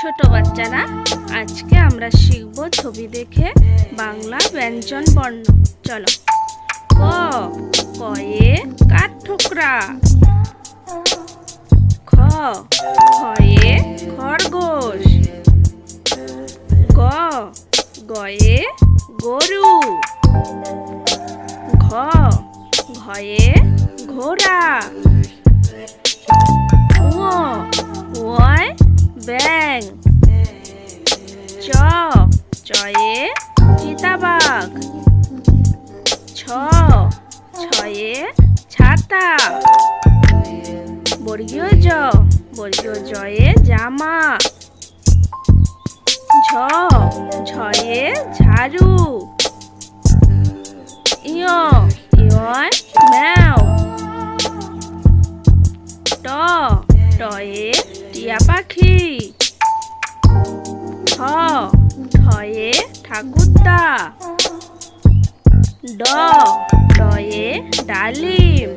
ছোট বাচ্চারা, আজকে আমরা শিখব ছবি দেখে বাংলা ব্যঞ্জন বর্ণ। চলো। ক, কয়ে কাঠ ঠোকরা। খ, খয়ে খরগোশ। গ, গয়ে গরু। ঘ, ঘয়ে ঘোড়া। চ চয়ে চিতাবাঘ। ছ, ছয়ে ছাতা। বর্গীয় জ, বর্গীয় জয়ে জামা। ঝ ঝয়ে ঝাড়ু। ইয় ইয় ম্যাও। ট, টয়ে টিয়া পাখি। ঠয়ে ঠাকুরদা। ড ডয়ে ডালিম।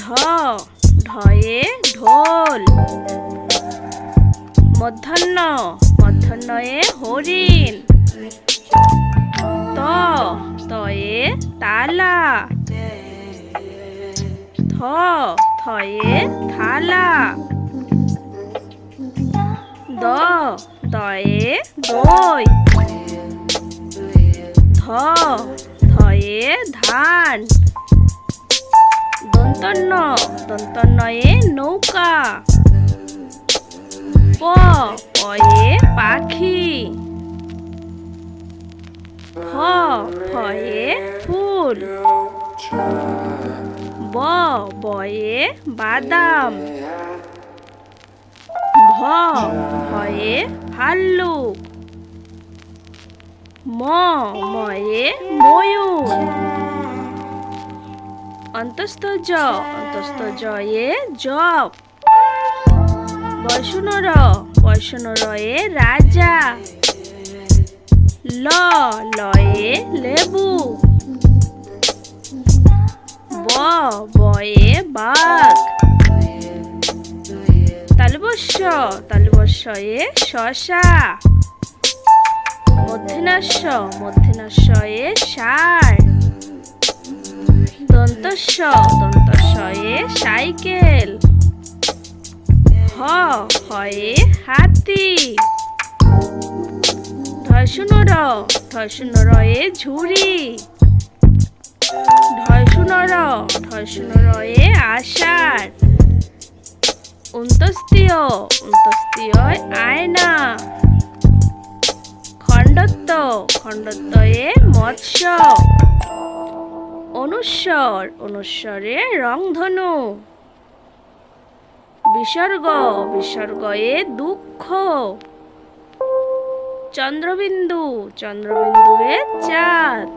ঢ ঢয়ে ঢোল। মধ্যাহ্ন মধ্যাহ্নয়ে হরিণ। ত তয়ে তালা। থ থয়ে থালা। ধয়ে ধান। দন্তন্য দন্তন্নয়ে নৌকা। প, পয়ে পাখি। ফ ফয়ে ফুল। ব, বয়ে বাদাম। ভ, ভয়ে ভাল্লুক। ম ময়ে ময়ূর। অন্তস্থ জ অন্তস্থ জয়ে জপ। বৈষ্ণর, বৈষ্ণরয়ে রাজা। ল, লয়ে লেবু। ব, বয়ে বাঘ। তালবস্য তালবস্যয়ে শশা। মধ্যনাস্য মধ্যনাস্যয়ে ষাঁড় দন্তস্য দন্তস্যয়ে সাইকেল। হ, হয়ে হাতি। ধর্ষণর ধর্ষণরয়ে ঝুড়ি। ধর্ষণর ধর্ষণরয়ে আষাঢ় অন্তস্তীয় অন্তস্তীয় আয়না। খণ্ডত্ব এ মৎস্য। অনুস্বর অনুস্বরে রংধনু। বিসর্গ বিসর্গয়ে দুঃখ। চন্দ্রবিন্দু চন্দ্রবিন্দুয়ে চাঁদ।